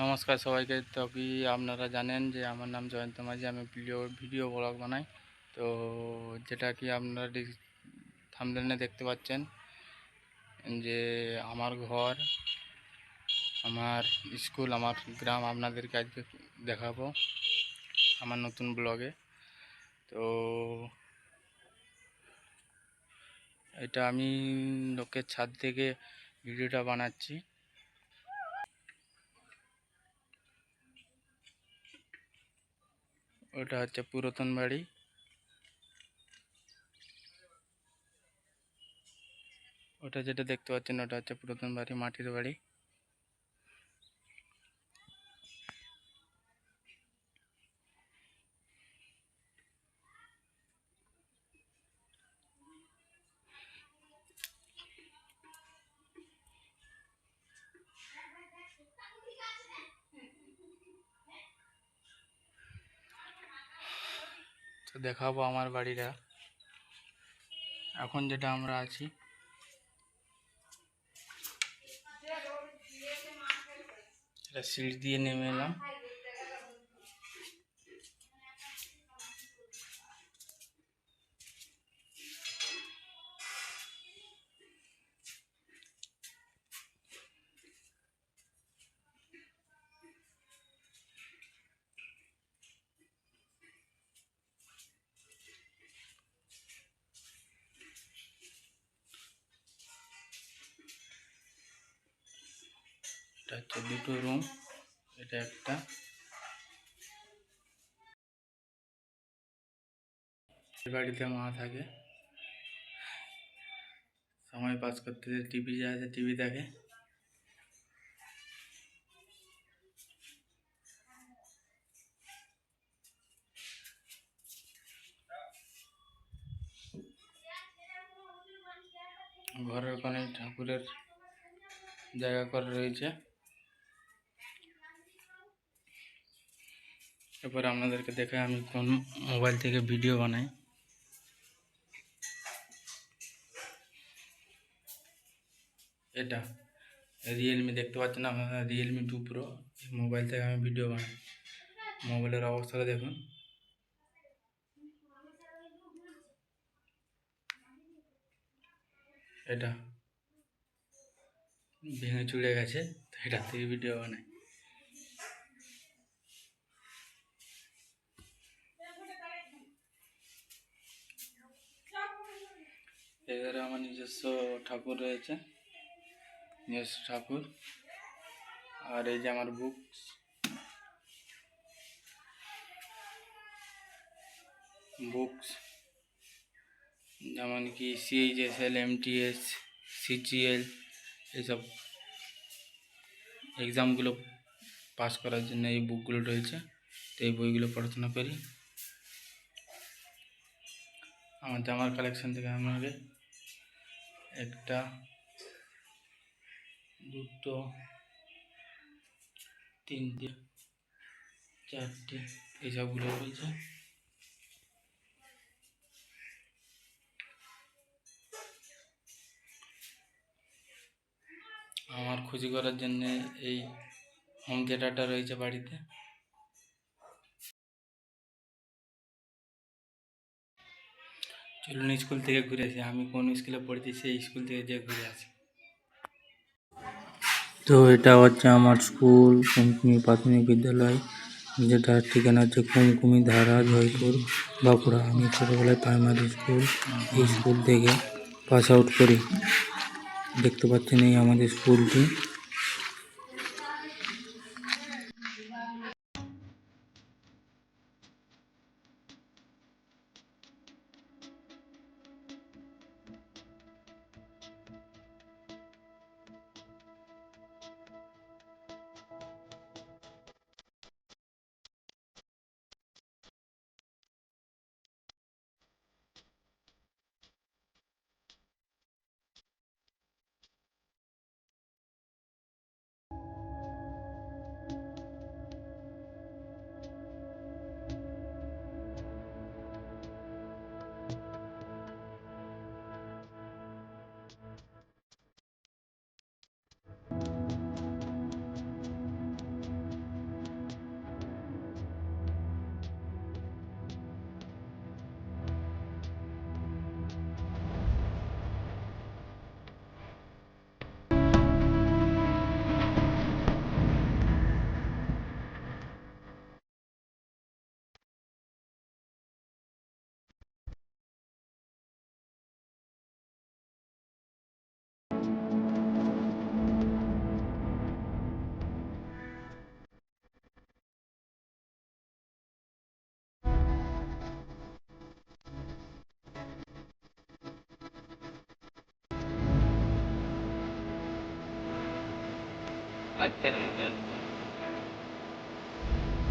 নমস্কার সবাইকে। তবে আপনারা জানেন যে আমার নাম জয়ন্ত মাঝি, আমি ভিডিও ভিডিও ব্লগ বানাই। তো যেটা কি আপনারা থামলেনে দেখতে পাচ্ছেন যে আমার ঘর, আমার স্কুল, আমার গ্রাম আপনাদেরকে আজকে দেখাবো আমার নতুন ব্লগে। তো এটা আমি লোকের ছাদ থেকে ভিডিওটা বানাচ্ছি। ওটা হচ্ছে পুরাতন বাড়ি। ওটা যেটা দেখতে পাচ্ছেন ওটা হচ্ছে পুরাতন বাড়ি মাটির বাড়ি। দেখাবো আমার বাড়িটা। এখন যেটা আমরা আছি। এটা সিঁড়ি দিয়ে নেমে এলাম। এটা হচ্ছে দুটো রুম এটা একটা। বাড়িতে মা থাকে। সময় পাস করতে টিভি যা আছে টিভি দেখে। ঘরের ওখানে ঠাকুরের জায়গা করে রয়েছে। এরপরে আপনাদেরকে দেখে আমি কোন মোবাইল থেকে ভিডিও বানাই। এটা রিয়েলমি দেখতে পাচ্ছেন আপনারা? রিয়েলমি টু প্রো মোবাইল থেকে আমি ভিডিও বানাই। মোবাইলের অবস্থাটা দেখুন। এটা ভেঙে চুড়ে গেছে এটা থেকে ভিডিও বানাই। এবারে আমার নিজস্ব ঠাকুর রয়েছে, নিজস্ব ঠাকুর। আর এই যে আমার বুকস বুকস যেমন কি সিএইচএসএল এমটিএস সিজিএল এইসব এক্সামগুলো পাস করার জন্য এই বুকগুলো রয়েছে। তো এই বইগুলো পড়াশোনা করি। আমার জামার কালেকশন থেকে আমাকে একটা, দুটো, তিনটে, চারটে এইসবগুলো রয়েছে আমার খুশি করার জন্য এই হোম থিয়েটারটা রয়েছে বাড়িতে। চলুন স্কুল থেকে ঘুরে আসি। আমি কোন স্কুলে পড়েছি সেই স্কুল থেকে যে ঘুরে আসি। তো এটা হচ্ছে আমার স্কুল কুমকুমি প্রাথমিক বিদ্যালয় যেটার ঠিকানা হচ্ছে কুমকুমি ধারা জয়পুর বাঁকুড়া। আমি ছোটোবেলায় প্রাইমারি স্কুল এই স্কুল থেকে পাস আউট করি। দেখতে পাচ্ছেন এই আমাদের স্কুলটি। like ten